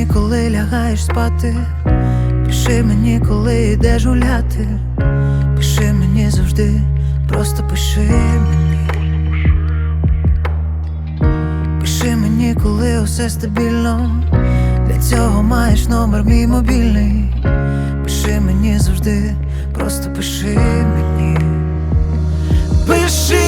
мені, коли лягаєш спати. Пиши мені, коли йдеш гуляти. Пиши мені завжди, просто пиши мені. Пиши мені, коли усе стабільно. Для цього маєш номер мій мобільний. Пиши мені завжди, просто пиши мені. Пиши